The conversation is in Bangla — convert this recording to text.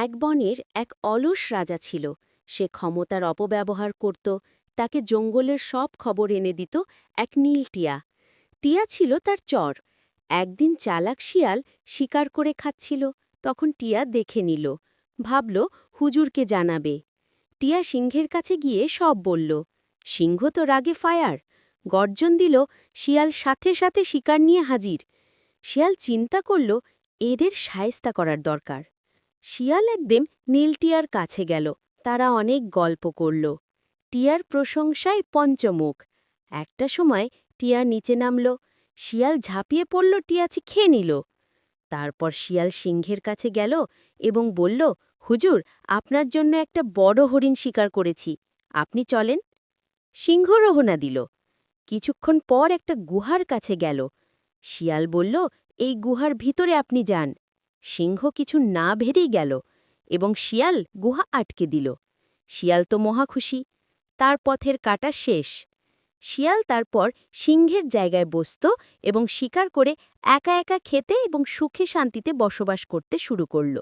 এক বনের এক অলস রাজা ছিল। সে ক্ষমতার অপব্যবহার করত, তাকে জঙ্গলের সব খবর এনে দিত এক নীল টিয়া। টিয়া ছিল তার চর। একদিন চালাক শিয়াল শিকার করে খাচ্ছিল, তখন টিয়া দেখে নিল, ভাবল, হুজুরকে জানাবে। টিয়া সিংহের কাছে গিয়ে সব বলল, সিংহ তো রাগে ফায়ার। গর্জন দিল, শিয়াল সাথে সাথে শিকার নিয়ে হাজির। শিয়াল চিন্তা করল, এদের সায়স্তা করার দরকার। শিয়াল একদিন নীল টিয়ার কাছে গেল। তারা অনেক গল্প করল। টিয়ার প্রশংসায় পঞ্চমুখ। একটা সময় টিয়া নিচে নামল। শিয়াল ঝাঁপিয়ে পড়ল টিয়াছি খেয়ে নিল। তারপর শিয়াল সিংহের কাছে গেল এবং বলল, হুজুর, আপনার জন্য একটা বড় হরিণ শিকার করেছি। আপনি চলেন। সিংহ রহনা দিল। কিছুক্ষণ পর একটা গুহার কাছে গেল। শিয়াল বলল, এই গুহার ভিতরে আপনি যান। সিংহ কিছু না ভেদেই গেল এবং শিয়াল গুহা আটকে দিল। শিয়াল তো মহাখুশি তার পথের কাটা শেষ। শিয়াল তারপর সিংহের জায়গায় বসত এবং শিকার করে একা একা খেতে এবং সুখে শান্তিতে বসবাস করতে শুরু করল।